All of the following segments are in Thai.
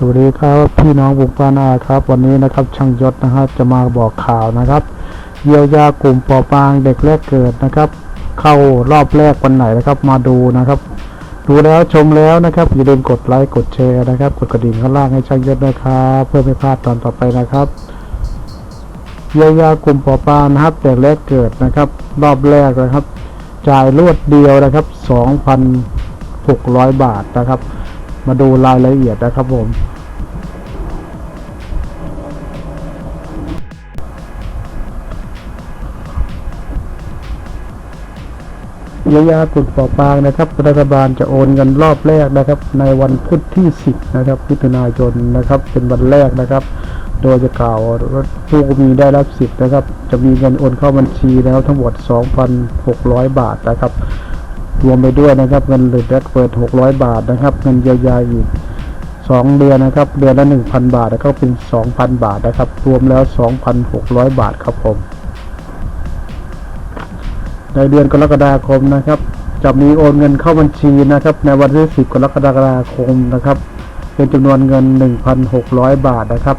สวัสดีครับพี่น้องบุกปานาครับวันนี้นะครับช่างยศนะครับจะมาบอกข่าวนะครับ เยียวยากลุ่มปอปางเด็กแรกเกิดนะครับ เข้ารอบแรกวันไหนนะครับ มาดูนะครับ ดูแล้วชมแล้วนะครับอย่าลืมกดไลค์กดแชร์นะครับ กดกระดิ่งข้างล่างให้ช่างยศนะครับเพื่อไม่พลาดตอนต่อไปนะครับ เยียวยากลุ่มปอปางนะครับเด็กแรกเกิดนะครับ รอบแรกนะครับ จ่ายรวดเดียวนะครับ 2,600 บาทนะครับ มาดูรายละเอียดนะครับผม เยียวยากลุ่มปอปางนะครับ รัฐบาลจะโอนเงินรอบแรกนะครับ ในวันพุธที่ 10 นะครับมิถุนายนนะครับ เป็นวันแรกนะครับ โดยจะกล่าวว่าผู้มีได้รับสิทธิ์นะครับ จะมีเงินโอนเข้าบัญชีแล้วทั้งหมด 2,600 บาทนะครับ รวมไปด้วยนะครับเงินเหลือแรกเปิด600บาทนะครับ เงินเยียวยาอีก2เดือนนะครับ เดือนละ1,000บาทแล้วก็เป็น2,000บาทนะครับ รวมแล้ว2,600บาทครับผม ในเดือนกรกฎาคมนะครับจะมีโอนเงินเข้าบัญชีนะครับ ในวันที่10กรกฎาคมนะครับ เป็นจำนวนเงิน1,600บาทนะครับ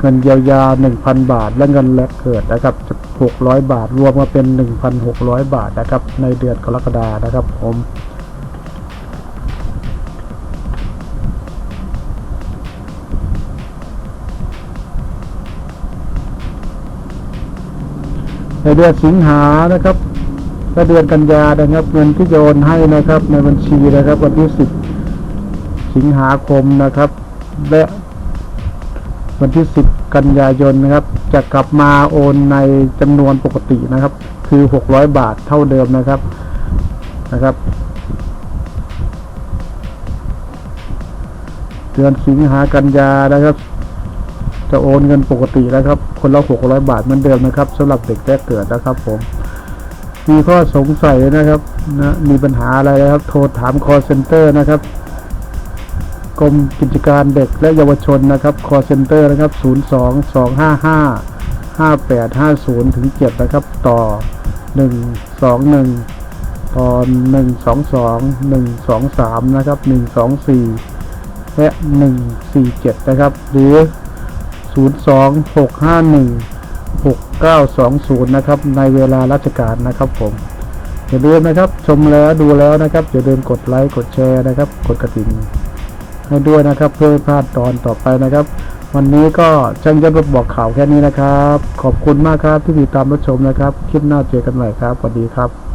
เงินเยียวยา1,000บาท และเงินแลกเกิดนะครับ 600 บาท รวมมาเป็น 1,600 บาทนะครับ ในเดือนกรกฎานะครับผมในเดือนสิงหานะครับและเดือนกันยานะครับ เงินที่โยนให้นะครับ ในบัญชีนะครับ วันที่10สิงหาคมนะครับ และ วันที่ 10 กันยายนนะครับ จะกลับมาโอนในจำนวนปกตินะครับ คือ 600 บาทเท่าเดิมนะครับนะครับ เดือนสิงหากันยานะครับ จะโอนเงินปกตินะครับ คนละ600 บาทเหมือนเดิมนะครับสำหรับเด็กแรกเกิดนะครับผม มีข้อสงสัยนะครับนะมีปัญหาอะไรนะครับ โทรถาม call center นะครับ กรมกิจการเด็กและเยาวชนนะครับ call center นะครับ 02 255 5850ถึง7นะครับ ต่อ 121 ต่อ 122 123 นะครับ 124 และ 147 นะครับ หรือ 026516920 นะครับ ในเวลาราชการนะครับผมอย่าลืมนะครับชมแล้วดูแล้วนะครับอย่าลืมกดไลค์กดแชร์นะครับ กดกระดิ่ง ให้ด้วยนะครับ เพื่อพลาดตอนต่อไปนะครับ วันนี้ก็ช่างยศรถบอกข่าวแค่นี้นะครับ ขอบคุณมากครับที่ติดตามรับชมนะครับ คลิปหน้าเจอกันใหม่ครับสวัสดีครับ